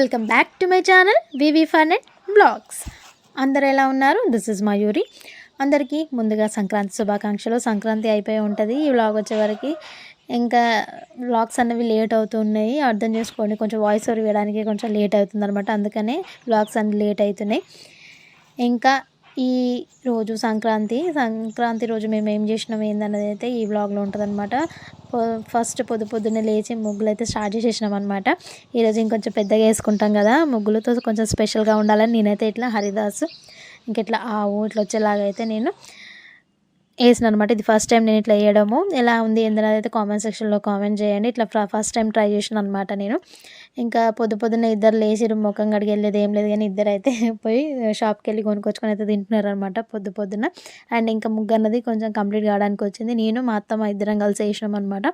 Welcome back to my channel VV fun and blogs. అందరు ఎలా ఉన్నారు? దిస్ ఇస్ మయూరి అందరికీ ముందుగా సంక్రాంతి శుభాకాంక్షలు. సంక్రాంతి అయిపోయి ఉంటుంది ఈ వ్లాగ్ వచ్చేవరకు ఇంకా వ్లాగ్స్ అనేవి లేట్ అవుతున్నాయి. అర్థం చేసుకోండి కొంచెం వాయిస్ ఓవర్ వేయడానికి కొంచెం లేట్ అవుతుంది అనమాట అందుకనే వ్లాగ్స్ అన్ని లేట్ అవుతున్నాయి. ఇంకా ఈ రోజు సంక్రాంతి సంక్రాంతి రోజు మేము ఏం చేసినాం ఏందన్నది అయితే ఈ వ్లాగ్లో ఉంటుందన్నమాట. ఫస్ట్ పొద్దు పొద్దున్నే లేచి ముగ్గులు అయితే స్టార్ట్ చేసేసినాం అనమాట ఈరోజు ఇంకొంచెం పెద్దగా వేసుకుంటాం కదా ముగ్గులతో కొంచెం స్పెషల్గా ఉండాలని నేనైతే ఇట్లా హరిదాస్ ఇంకెట్లా ఆవు ఇట్లా వచ్చేలాగా అయితే నేను వేసిన అనమాట ఇది ఫస్ట్ టైం నేను ఇట్లా వేయడము. ఎలా ఉంది ఏందనేది అయితే కామెంట్ సెక్షన్లో కామెంట్ చేయండి. ఇట్లా ఫస్ట్ టైం ట్రై చేసిన అనమాట నేను. ఇంకా పొద్దు పొద్దున్న ఇద్దరు లేచిరు ముఖం కడిగి వెళ్ళేది ఏం లేదు కానీ ఇద్దరు అయితే పోయి షాప్కి వెళ్ళి కొనుక్కొచ్చుకొని అయితే తింటున్నారు అనమాట పొద్దు పొద్దున్న. అండ్ ఇంకా ముగ్గు అన్నది కొంచెం కంప్లీట్ కావడానికి వచ్చింది. నేను మా అత్తమ్మ ఇద్దరం కలిసి వేసినాం అనమాట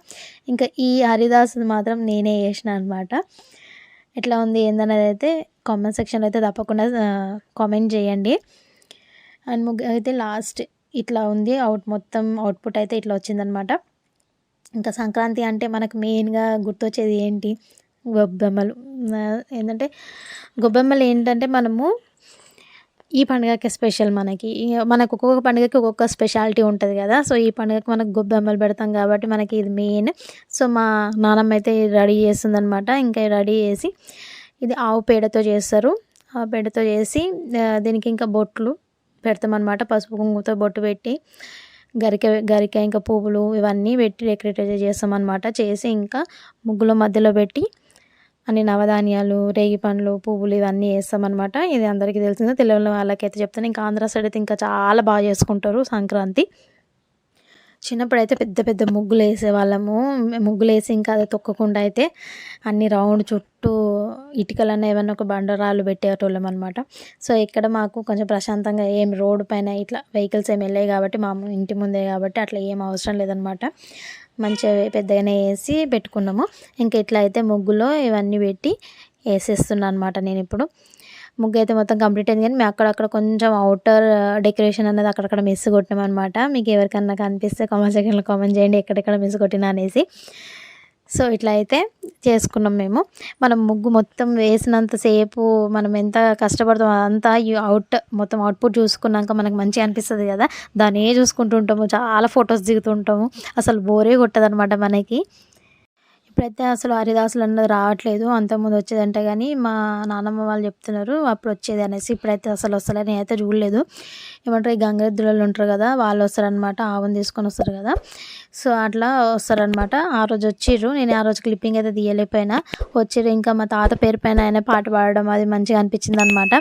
ఇంకా ఈ హరిదాస్ మాత్రం నేనే వేసిన అనమాట ఎట్లా ఉంది ఏందనేది అయితే కామెంట్ సెక్షన్లో అయితే తప్పకుండా కామెంట్ చేయండి. అండ్ ముగ్గు అయితే లాస్ట్ ఇట్లా ఉంది. అవుట్ మొత్తం అవుట్పుట్ అయితే ఇట్లా వచ్చిందనమాట ఇంకా సంక్రాంతి అంటే మనకు మెయిన్గా గుర్తొచ్చేది ఏంటి? గొబ్బెమ్మలు. ఏంటంటే గొబ్బెమ్మలు ఏంటంటే మనము ఈ పండుగకి స్పెషల్ మనకి. మనకు ఒక్కొక్క పండుగకి ఒక్కొక్క స్పెషాలిటీ ఉంటుంది కదా. సో ఈ పండుగకి మనకు గొబ్బెమ్మలు పెడతాం కాబట్టి మనకి ఇది మెయిన్ సో మా నానమ్మ అయితే రెడీ చేస్తుందనమాట ఇంకా రెడీ చేసి ఇది ఆవు పేడతో చేస్తారు. ఆవు పేడతో చేసి దీనికి ఇంకా బొట్లు. పెడతామన్నమాట. పసుపు కుంకుమతో బొట్టు పెట్టి గరిక గరిక ఇంకా పువ్వులు ఇవన్నీ పెట్టి డెకరేట్ చేస్తామన్నమాట. చేసి ఇంకా ముగ్గుల మధ్యలో పెట్టి అన్ని నవధాన్యాలు రేగి పండ్లు పువ్వులు ఇవన్నీ వేస్తామన్నమాట. ఇది అందరికీ తెలిసిందే. తెలియని వాళ్ళకైతే చెప్తాను. ఇంకా ఆంధ్ర సైడ్ అయితే ఇంకా చాలా బాగా చేసుకుంటారు సంక్రాంతి. చిన్నప్పుడైతే పెద్ద పెద్ద ముగ్గులు వేసేవాళ్ళము. ముగ్గులు వేసి ఇంకా అది తొక్కకుండా అయితే అన్ని రౌండ్ చుట్టూ ఇటుకలన్న ఏమన్నా ఒక బండరాలు పెట్టేటోళ్ళం అనమాట సో ఇక్కడ మాకు కొంచెం ప్రశాంతంగా ఏం రోడ్డు పైన ఇట్లా వెహికల్స్ ఏమి వెళ్ళాయి కాబట్టి మా ఇంటి ముందే కాబట్టి అట్లా ఏం అవసరం లేదనమాట. మంచిగా పెద్దగానే వేసి పెట్టుకున్నాము. ఇంకా ఇట్లా అయితే ముగ్గులో ఇవన్నీ పెట్టి వేసేస్తున్నాను అనమాట నేను ఇప్పుడు. ముగ్గు అయితే మొత్తం కంప్లీట్ అయింది కానీ మేము అక్కడక్కడ కొంచెం అవుటర్ డెకరేషన్ అనేది అక్కడక్కడ మిస్ కొట్టినాం అనమాట మీకు ఎవరికన్నా కనిపిస్తే కామెంట్ సెక్షన్లో కామెంట్ చేయండి ఎక్కడెక్కడ మిస్ కొట్టినా అనేసి. సో ఇట్లా అయితే చేసుకున్నాం మేము. మనం ముగ్గు మొత్తం వేసినంతసేపు మనం ఎంత కష్టపడతాం అంతా అవుట్ మొత్తం అవుట్పుట్ చూసుకున్నాక మనకు మంచిగా అనిపిస్తుంది కదా. దాన్ని చూసుకుంటుంటాము చాలా ఫొటోస్ దిగుతుంటాము అసలు బోరే కొట్టదనమాట మనకి. ఇప్పుడైతే అసలు హరిదాసులు అన్నది రావట్లేదు. అంతకుముందు వచ్చేదంటే కానీ మా నాన్నమ్మ వాళ్ళు చెప్తున్నారు అప్పుడు వచ్చేది అనేసి. ఇప్పుడైతే అసలు వస్తారని అయితే చూడలేదు. ఏమంటారు ఈ గంగరెద్దులలో ఉంటారు కదా వాళ్ళు వస్తారనమాట ఆవును తీసుకొని వస్తారు కదా. సో అట్లా వస్తారనమాట ఆ రోజు వచ్చిర్రు. నేను ఆ రోజు క్లిప్పింగ్ అయితే తీయలేకపోయినా. వచ్చిర్రు ఇంకా మా తాత పేరు పైన ఆయన పాట పాడడం అది మంచిగా అనిపించింది అనమాట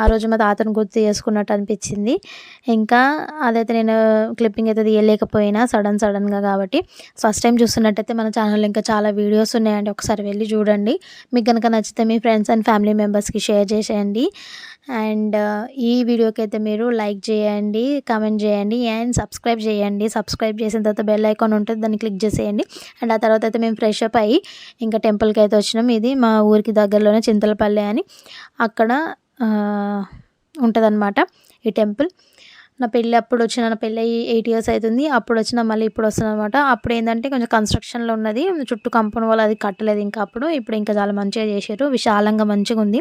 ఆ రోజు మా తాతను గుర్తు చేసుకున్నట్టు అనిపించింది. ఇంకా అదైతే నేను క్లిప్పింగ్ అయితే తీయలేకపోయినా సడన్ సడన్గా కాబట్టి. ఫస్ట్ టైం చూస్తున్నట్టయితే మన ఛానల్లో ఇంకా చాలా వీడియోస్ ఉన్నాయండి. ఒకసారి వెళ్ళి చూడండి. మీకు కనుక నచ్చితే మీ ఫ్రెండ్స్ అండ్ ఫ్యామిలీ మెంబర్స్కి షేర్ చేసేయండి. అండ్ ఈ వీడియోకి అయితే మీరు లైక్ చేయండి కామెంట్ చేయండి అండ్ సబ్స్క్రైబ్ చేయండి. సబ్స్క్రైబ్ చేసిన తర్వాత బెల్ ఐకాన్ ఉంటుంది దాన్ని క్లిక్ చేసేయండి. అండ్ ఆ తర్వాత అయితే మేము ఫ్రెష్ అప్ అయ్యి ఇంకా టెంపుల్కి అయితే వచ్చినాం. ఇది మా ఊరికి దగ్గరలోనే చింతలపల్లి అని. అక్కడ ఉంటుందన్నమాట ఈ టెంపుల్. నా పెళ్ళి అప్పుడు వచ్చిన నా పెళ్ళి ఎయిట్ ఇయర్స్ అవుతుంది అప్పుడు వచ్చిన మళ్ళీ ఇప్పుడు వస్తుంది అనమాట అప్పుడు ఏంటంటే కొంచెం కన్స్ట్రక్షన్లో ఉన్నది. చుట్టూ కంపౌండ్ వాళ్ళు అది కట్టలేదు ఇంకా అప్పుడు. ఇప్పుడు ఇంకా చాలా మంచిగా చేశారు. విశాలంగా మంచిగా ఉంది.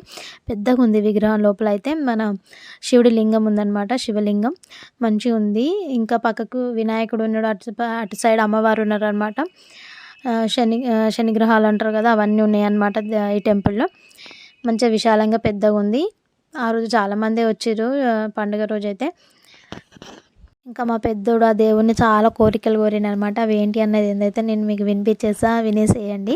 పెద్దగా ఉంది విగ్రహం లోపల అయితే. మన శివుడి లింగం ఉందన్నమాట. శివలింగం. మంచిగా ఉంది. ఇంకా పక్కకు వినాయకుడు ఉన్నాడు. అటు అటు సైడ్ అమ్మవారు ఉన్నారు అనమాట శని శనిగ్రహాలు అంటారు కదా అవన్నీ ఉన్నాయన్నమాట ఈ టెంపుల్లో. మంచిగా విశాలంగా పెద్దగా ఉంది. ఆ రోజు చాలామంది వచ్చారు పండుగ రోజు అయితే ఇంకా మా పెద్దోడు ఆ దేవుణ్ణి చాలా కోరికలు కోరిన అనమాట అవి ఏంటి అన్నది ఏందైతే నేను మీకు వినిపించేసా వినేసేయండి.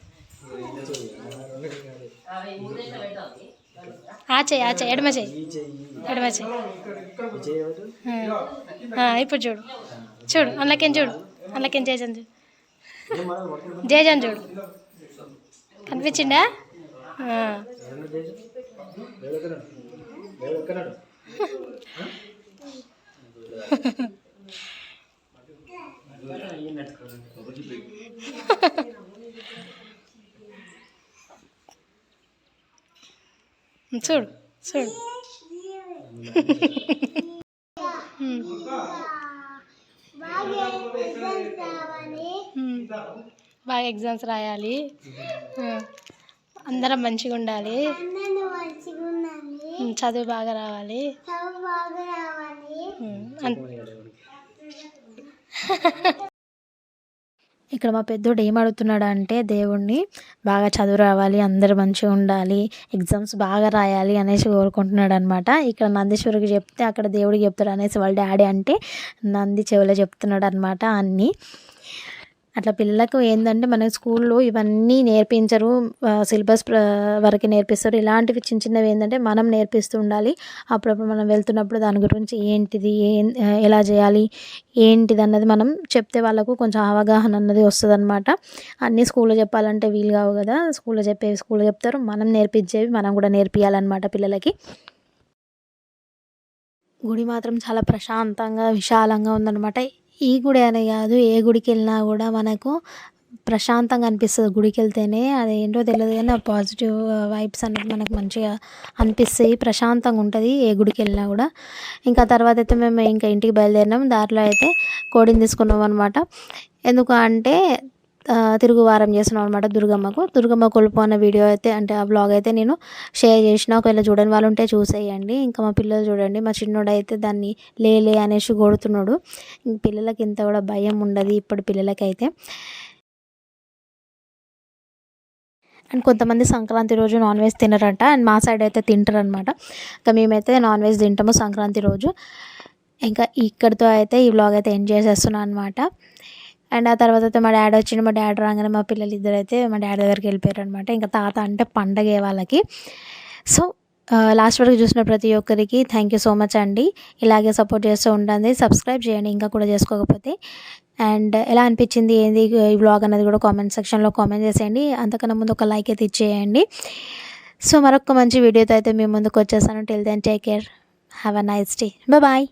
ఆ చెయ్యి ఆ చెయ్యి. ఎడమ చెయ్యి. ఎడమ చెయ్యి. ఇప్పుడు చూడు. చూడు అందులోకేం చూడు. అందులోకేం జేజన్ చూడు. జేజన్ చూడు. కనిపించిందా ఆ. చూడు చూడు. బాగా ఎగ్జామ్స్ రాయాలి. అందరం మంచిగా ఉండాలి చదువు బాగా రావాలి ఇక్కడ మా పెద్దోడు ఏం అడుగుతున్నాడు అంటే దేవుణ్ణి బాగా చదువు రావాలి అందరూ మంచిగా ఉండాలి ఎగ్జామ్స్ బాగా రాయాలి అనేసి కోరుకుంటున్నాడు అనమాట ఇక్కడ నందీశ్వరికి చెప్తే అక్కడ దేవుడికి చెప్తాడు అనేసి వాళ్ళ డాడీ అంటే నంది చెవిలో చెప్తున్నాడు అనమాట అన్నీ. అట్లా పిల్లలకు ఏంటంటే మన స్కూల్లో ఇవన్నీ నేర్పించరు సిలబస్ వరకు నేర్పిస్తారు. ఇలాంటివి చిన్న చిన్నవి ఏంటంటే మనం నేర్పిస్తూ ఉండాలి. అప్పుడప్పుడు మనం వెళ్తున్నప్పుడు దాని గురించి ఏంటిది ఏం ఎలా చేయాలి ఏంటిది అన్నది మనం చెప్తే వాళ్ళకు కొంచెం అవగాహన అన్నది వస్తుంది అనమాట అన్నీ స్కూల్లో చెప్పాలంటే వీలు కావు కదా. స్కూల్లో చెప్పేవి స్కూల్లో చెప్తారు. మనం నేర్పించేవి మనం కూడా నేర్పియాలన్నమాట పిల్లలకి. గుడి మాత్రం చాలా ప్రశాంతంగా విశాలంగా ఉందన్నమాట. ఈ గుడి అనే కాదు ఏ గుడికి వెళ్ళినా కూడా మనకు ప్రశాంతంగా అనిపిస్తుంది గుడికి వెళ్తేనే అది ఏంటో తెలియదు కానీ ఆ పాజిటివ్ వైబ్స్ అనేది మనకు మంచిగా అనిపిస్తాయి ప్రశాంతంగా ఉంటుంది ఏ గుడికి వెళ్ళినా కూడా. ఇంకా తర్వాత అయితే మేము ఇంకా ఇంటికి బయలుదేరినాం. దారిలో అయితే కోడిని తీసుకున్నాం అనమాట ఎందుకు అంటే తిరుగువారం చేస్తున్నాం అనమాట దుర్గమ్మకు. దుర్గమ్మ కొలుపు అన్న వీడియో అయితే అంటే ఆ బ్లాగ్ అయితే నేను షేర్ చేసిన. ఒకవేళ చూడని వాళ్ళు ఉంటే చూసేయండి. ఇంకా మా పిల్లలు చూడండి. మా చిన్నోడు అయితే దాన్ని లే లే అనేసి కొడుతున్నాడు. పిల్లలకి ఇంత కూడా భయం ఉండదు ఇప్పుడు పిల్లలకైతే. అండ్ కొంతమంది సంక్రాంతి రోజు నాన్ వెజ్ తినరంట. అండ్ మా సైడ్ అయితే తింటారు అనమాట ఇంకా మేమైతే నాన్ వెజ్ తింటాము సంక్రాంతి రోజు. ఇంకా ఇక్కడితో అయితే ఈ వ్లాగ్ అయితే ఎండ్ చేసేస్తున్నాను అనమాట అండ్ ఆ తర్వాత అయితే మా డాడీ వచ్చిండు. మా డాడీ రాగానే మా పిల్లలు ఇద్దరు అయితే మా డాడీ దగ్గరికి వెళ్ళిపోయారు అనమాట ఇంకా తాత అంటే పండగే వాళ్ళకి. సో లాస్ట్ వరకు చూసిన ప్రతి ఒక్కరికి థ్యాంక్ యూ సో మచ్ అండి. ఇలాగే సపోర్ట్ చేస్తూ ఉంటుంది సబ్స్క్రైబ్ చేయండి. ఇంకా కూడా చేసుకోకపోతే. అండ్ ఎలా అనిపించింది ఏంది ఈ వ్లాగ్ అనేది కూడా కామెంట్ సెక్షన్లో కామెంట్ చేసేయండి. అంతకన్నా ముందు ఒక లైక్ అయితే ఇచ్చేయండి. సో మరొక మంచి వీడియోతో అయితే మీ ముందుకు వచ్చేసాను till then take care have a nice day bye